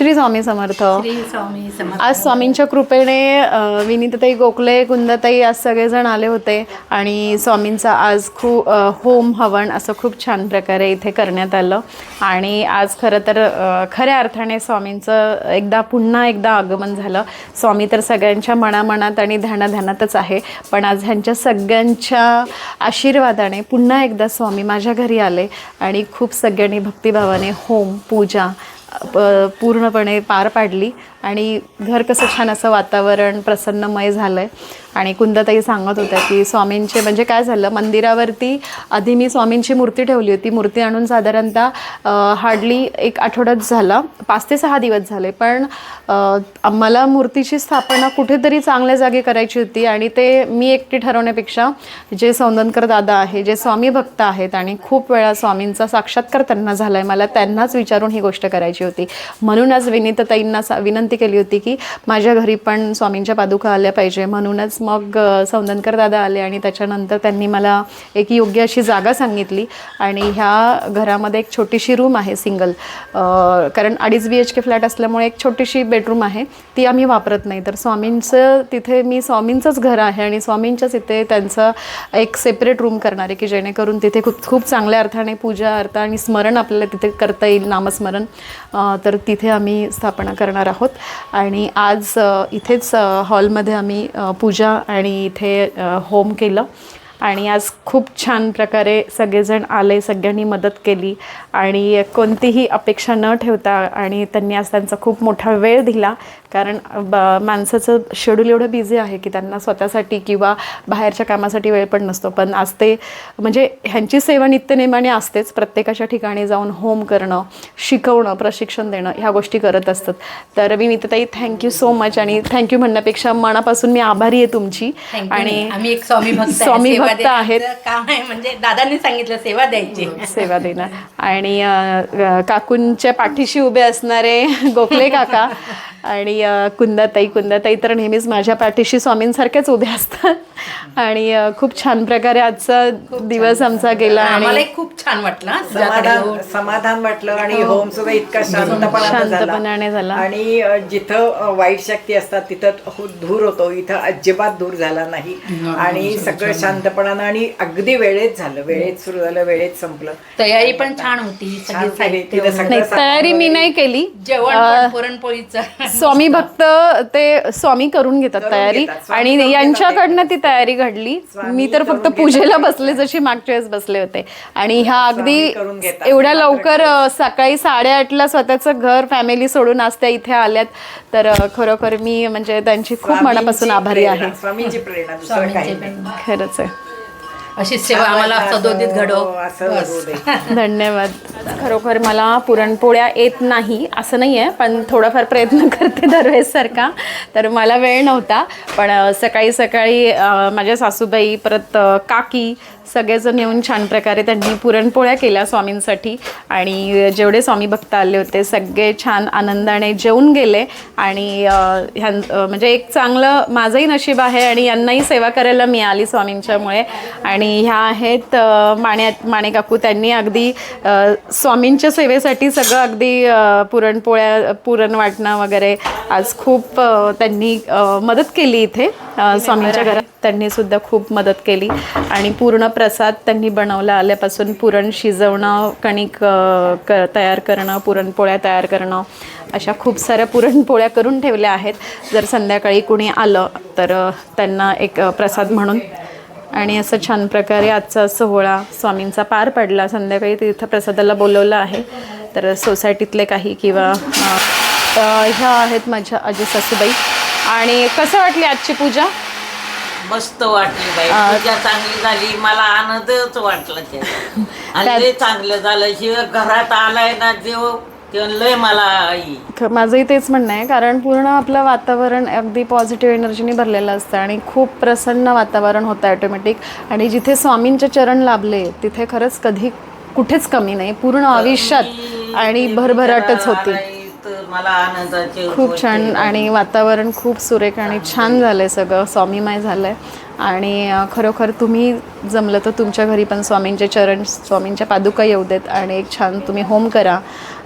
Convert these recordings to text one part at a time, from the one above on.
श्री स्वामी समर्थ. आज स्वामींच्या कृपेने अ, विनीताताई गोखले कुंदाताई आज सगळेजण आले होते आणि स्वामींचा आज खूप होम हवन असं खूप छान प्रकारे इथे करण्यात आलं. आणि आज खरं तर खऱ्या अर्थाने स्वामींचं एकदा पुन्हा एकदा आगमन झालं. स्वामी तर सगळ्यांच्या मनामनात आणि ध्यानाध्यानातच आहे. पण आज ह्यांच्या सगळ्यांच्या आशीर्वादाने पुन्हा एकदा स्वामी माझ्या घरी आले आणि खूप सगळ्यांनी भक्तिभावाने होम पूजा प पूर्णपणे पार पाडली. आणि घर कसं छान असं वातावरण प्रसन्नमय झालं आहे आणि कुंदताई सांगत होत्या की स्वामींचे म्हणजे काय झालं मंदिरावरती आधी मी स्वामींची मूर्ती ठेवली होती. मूर्ती आणून साधारणतः हार्डली एक आठवड्यात झाला. पाच ते सहा दिवस झाले. पण आम्हाला मला मूर्तीची स्थापना कुठेतरी चांगल्या जागी करायची होती. आणि ते मी एकटी ठरवण्यापेक्षा जे सौंदनकर दादा आहे जे स्वामी भक्त आहेत आणि खूप वेळा स्वामींचा साक्षात्कार त्यांना झाला आहे मला त्यांनाच विचारून ही गोष्ट करायची होती. म्हणून आज विनीतताईंना सा विनंती केली होती की माझ्या घरी पण स्वामींच्या पादुका आल्या पाहिजे. म्हणूनच मग सौंदनकर दादा आले आणि त्याच्यानंतर त्यांनी मला एक योग्य अशी जागा सांगितली. आणि ह्या घरामध्ये एक छोटीशी रूम आहे सिंगल कारण अडीच बी एच के फ्लॅट असल्यामुळे एक छोटीशी बेडरूम आहे. ती आम्ही वापरत नाही. तर स्वामींचं तिथे मी स्वामींचंच घर आहे आणि स्वामींच्याच इथे त्यांचं एक सेपरेट रूम करणार आहे की जेणेकरून तिथे खूप खूप चांगल्या अर्थाने पूजा अर्थ आणि स्मरण आपल्याला तिथे करता येईल नामस्मरण. तर तिथे आम्ही स्थापना करणार आहोत. आणि आज इथेच हॉलमध्ये आम्ही पूजा आणि इथे होम केलं. आणि आज खूप छान प्रकारे सगळेजण आले सगळ्यांनी मदत केली आणि कोणतीही अपेक्षा न ठेवता आणि त्यांनी आज त्यांचा खूप मोठा वेळ दिला. कारण ब माणसाचं शेड्यूल एवढं बिझी आहे की त्यांना स्वतःसाठी किंवा बाहेरच्या कामासाठी वेळ पण नसतो. पण आज ते म्हणजे ह्यांची सेवा नित्यनेमाने असतेच. प्रत्येकाच्या ठिकाणी जाऊन होम करणं शिकवणं प्रशिक्षण देणं ह्या गोष्टी करत असतात. तर मी ताई थँक्यू सो मच आणि थँक्यू म्हणण्यापेक्षा मनापासून मी आभारी आहे तुमची. आणि आणि आम्ही एक स्वामी भक्त. स्वामी सेवा भक्त देण्याचं आहेत. काम आहे म्हणजे दादांनी सांगितलं सेवा द्यायची. सेवा देणं आणि काकूंच्या पाठीशी उभे असणारे गोखले काका आणि कुंदाताई. कुंदाताई तर नेहमीच माझ्या पाठीशी स्वामींसारखेच उभे असतात. आणि खूप छान प्रकारे आजचा दिवस आमचा गेला आणि खूप छान वाटलं हं, तुझ्याकडे समाधान येऊन. समाधान वाटलं आणि होम सुद्धा इतका शांतपणाने शांतपणाने झाला. आणि अ, जिथं अ, वाईट शक्ती असतात तिथं हु- धूर होतो. इथं अजिबात धूर झाला नाही. आणि सगळं शांतपणानं आणि अगदी वेळेत झालं. वेळेत सुरू झालं वेळेत संपलं. तयारी पण छान होती छान सगळी झाली. साहित्य तिथं सगळं नाही तयारी मी नाही केली. जेवण पण पुरणपोळीचं. स्वामी भक्त ते स्वामी करून घेतात तयारी. घेतात. स्वामी आणि करून घेतात यांच्याकडनं ती तयारी घडली. मी तर फक्त पूजेला बसले जशी मागच्या वेळेस बसले होते. आणि ह्या अगदी. एवढ्या लवकर सकाळी साडेआठला स्वतःचं घर फॅमिली सोडून आज त्या इथे आल्यात. तर खरोखर मी म्हणजे त्यांची खूप मनापासून आभारी आहे. स्वामींची प्रेरणा दुसरं काही नाही. खरंच आहे. अशी सेवा आम्हाला सदोदित घडव. हो, असं घडवू दे. धन्यवाद. खरोखर मला पुरणपोळ्या येत नाही असं नाही आहे पण थोडाफार प्रयत्न करते दरवेळेस सारखा तर मला वेळ नव्हता पण सकाळी सकाळी माझ्या सासूबाई परत काकी सगळेजण येऊन छान प्रकारे त्यांनी पुरणपोळ्या केल्या स्वामींसाठी. आणि जेवढे स्वामी भक्त आले होते सगळे छान आनंदाने जेवून गेले. आणि ह्यां म्हणजे एक चांगलं माझंही नशीब आहे आणि यांनाही सेवा करायला मिळाली स्वामींच्यामुळे. आणि ह्या आहेत माण्या माणे काकू त्यांनी अगदी स्वामींच्या सेवेसाठी सगळं अगदी पुरणपोळ्या पुरण वाटणं वगैरे आज खूप त्यांनी मदत केली इथे स्वामींच्या घरात. त्यांनी सुद्धा खूप मदत केली. आणि पूर्ण प्रसाद त्यांनी बनवला. आल्यापासून पुरण शिजवणं कणिक क तयार करणं पुरणपोळ्या तयार करणं अशा खूप साऱ्या पुरणपोळ्या करून ठेवल्या आहेत. जर संध्याकाळी कुणी आलं तर त्यांना एक प्रसाद म्हणून आणि असं छान प्रकारे आजचा सोहळा स्वामींचा पार पडला. संध्याकाळी तीर्थप्रसादाला बोलवलं आहे. तर सोसायटीतले काही किंवा ह्या आहेत माझ्या आजी सासूबाई. आणि कसं वाटली आजची पूजा? मस्त वाटली बाई. पूजा चांगली झाली. मला आनंदच वाटला लय चांगलं झालं. शिवाय घरात आलाय ना देव ते लय मला आई. माझंही तेच म्हणणं आहे कारण पूर्ण आपलं वातावरण अगदी पॉझिटिव्ह एनर्जीने भरलेलं असतं आणि खूप प्रसन्न वातावरण होतं ॲटोमॅटिक आणि जिथे स्वामींचे चरण लाभले तिथे खरंच कधी कुठेच कमी नाही पूर्ण आयुष्यात आणि भरभराटच होती. मला आनंदाचे खूप छान आणि वातावरण खूप सुरेख आणि छान झालं आहे सगळं स्वामीमय झालं आहे आणि खरोखर तुम्ही जमलं तर तुमच्या घरी पण स्वामींचे चरण स्वामींच्या पादुका येऊ देत आणि एक छान तुम्ही होम करा.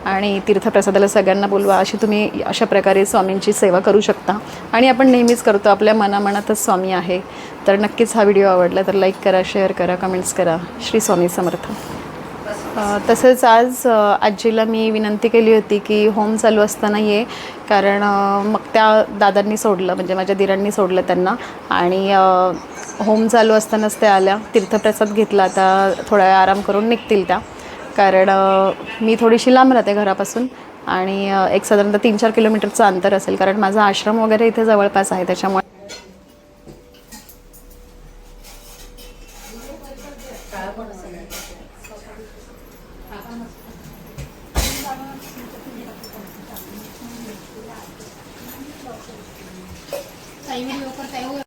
आणि तीर्थप्रसादाला सगळ्यांना बोलवा अशी तुम्ही अशा प्रकारे स्वामींची सेवा करू शकता. आणि आपण नेहमीच करतो आपल्या मनामनातच स्वामी आहे. तर नक्कीच हा व्हिडिओ आवडला तर लाईक करा शेअर करा कमेंट्स करा. श्री स्वामी समर्थ. तसंच आज आजीला मी विनंती केली होती की होम चालू असताना ये कारण मग त्या दादांनी सोडलं म्हणजे माझ्या दिरांनी सोडलं त्यांना. आणि होम चालू असतानाच त्या आल्या तीर्थप्रसाद घेतला आता थोडा आराम करून निघतील त्या. कारण मी थोडीशी लांब राहते घरापासून आणि एक साधारणतः तीन चार किलोमीटरचं अंतर असेल कारण माझा आश्रम वगैरे इथे जवळपास आहे त्याच्यामुळे